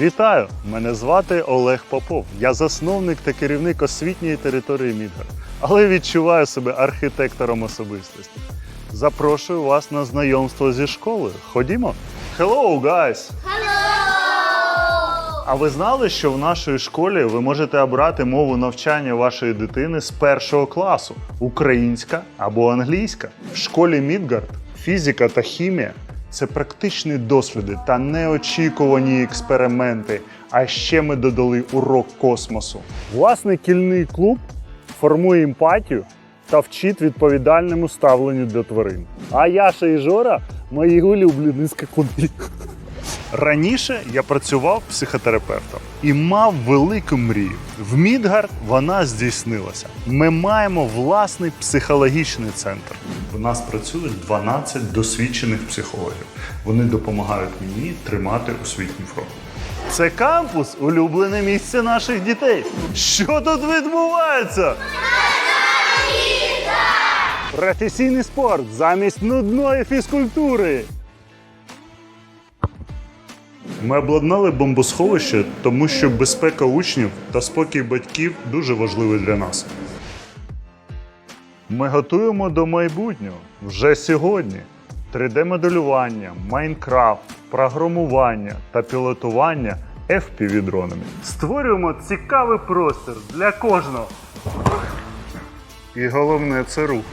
Вітаю! Мене звати Олег Попов. Я засновник та керівник освітньої території Мідгард, але відчуваю себе архітектором особистості. Запрошую вас на знайомство зі школою. Ходімо. Hello, guys! А ви знали, що в нашій школі ви можете обрати мову навчання вашої дитини з першого класу українська або англійська? В школі Мідгард фізика та хімія це практичні досліди та неочікувані експерименти. А ще ми додали урок космосу. Власний кільний клуб формує емпатію та вчить відповідальному ставленню до тварин. А Яша і Жора мої улюблені скакуни. Раніше я працював психотерапевтом і мав велику мрію. В Мідгард вона здійснилася. Ми маємо власний психологічний центр. В нас працюють 12 досвідчених психологів. Вони допомагають мені тримати освітній фронт. Це кампус улюблене місце наших дітей. Що тут відбувається? Професійний спорт замість нудної фізкультури. Ми обладнали бомбосховище, тому що безпека учнів та спокій батьків дуже важливі для нас. Ми готуємо до майбутнього вже сьогодні. 3D-моделювання, Майнкрафт, програмування та пілотування FPV-дронами. Створюємо цікавий простір для кожного. І головне це рух.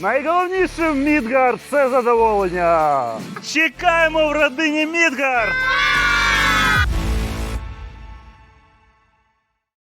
Найголовніше в Мідгард це задоволення. Чекаємо в родині Мідгард!